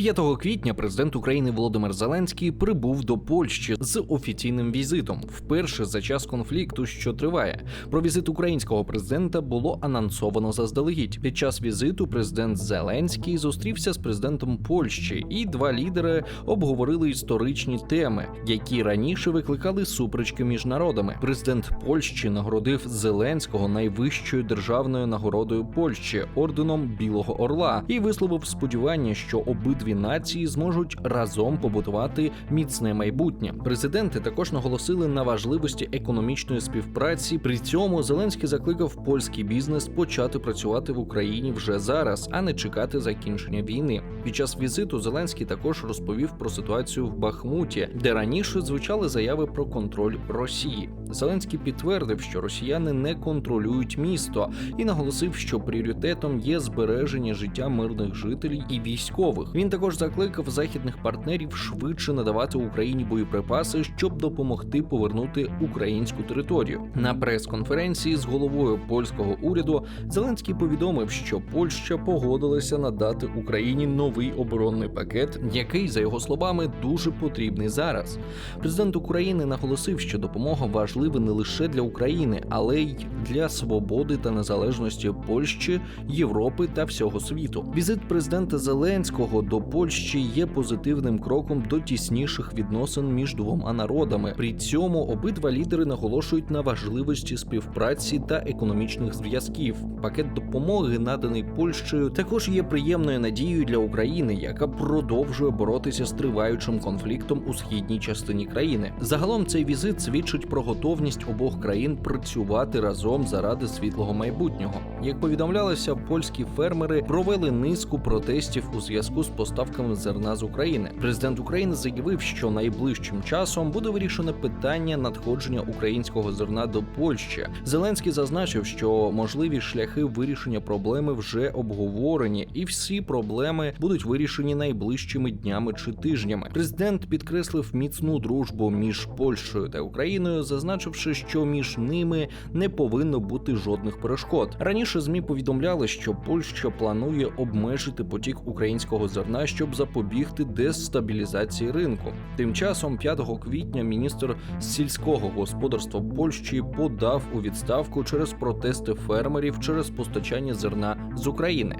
5 квітня президент України Володимир Зеленський прибув до Польщі з офіційним візитом. Вперше за час конфлікту, що триває. Про візит українського президента було анонсовано заздалегідь. Під час візиту президент Зеленський зустрівся з президентом Польщі, і два лідери обговорили історичні теми, які раніше викликали суперечки між народами. Президент Польщі нагородив Зеленського найвищою державною нагородою Польщі орденом Білого Орла і висловив сподівання, що обидві нації зможуть разом побудувати міцне майбутнє. Президенти також наголосили на важливості економічної співпраці. При цьому Зеленський закликав польський бізнес почати працювати в Україні вже зараз, а не чекати закінчення війни. Під час візиту Зеленський також розповів про ситуацію в Бахмуті, де раніше звучали заяви про контроль Росії. Зеленський підтвердив, що росіяни не контролюють місто, і наголосив, що пріоритетом є збереження життя мирних жителів і військових. Він також закликав західних партнерів швидше надавати Україні боєприпаси, щоб допомогти повернути українську територію. На прес-конференції з головою польського уряду Зеленський повідомив, що Польща погодилася надати Україні новий оборонний пакет, який, за його словами, дуже потрібний зараз. Президент України наголосив, що допомога важлива не лише для України, але й для свободи та незалежності Польщі, Європи та всього світу. Візит президента Зеленського до Польщі є позитивним кроком до тісніших відносин між двома народами. При цьому обидва лідери наголошують на важливості співпраці та економічних зв'язків. Пакет допомоги, наданий Польщею, також є приємною надією для України, яка продовжує боротися з триваючим конфліктом у східній частині країни. Загалом цей візит свідчить про готовність обох країн працювати разом заради світлого майбутнього. Як повідомлялося, польські фермери провели низку протестів у зв'язку з поставками зерна з України. Президент України заявив, що найближчим часом буде вирішено питання надходження українського зерна до Польщі. Зеленський зазначив, що можливі шляхи вирішення проблеми вже обговорені, і всі проблеми будуть вирішені найближчими днями чи тижнями. Президент підкреслив міцну дружбу між Польщею та Україною, зазначивши, що між ними не повинно бути жодних перешкод. Раніше змі повідомляли, що Польща планує обмежити потік українського зерна, щоб запобігти дестабілізації ринку. Тим часом, 5 квітня, міністр сільського господарства Польщі подав у відставку через протести фермерів через постачання зерна з України.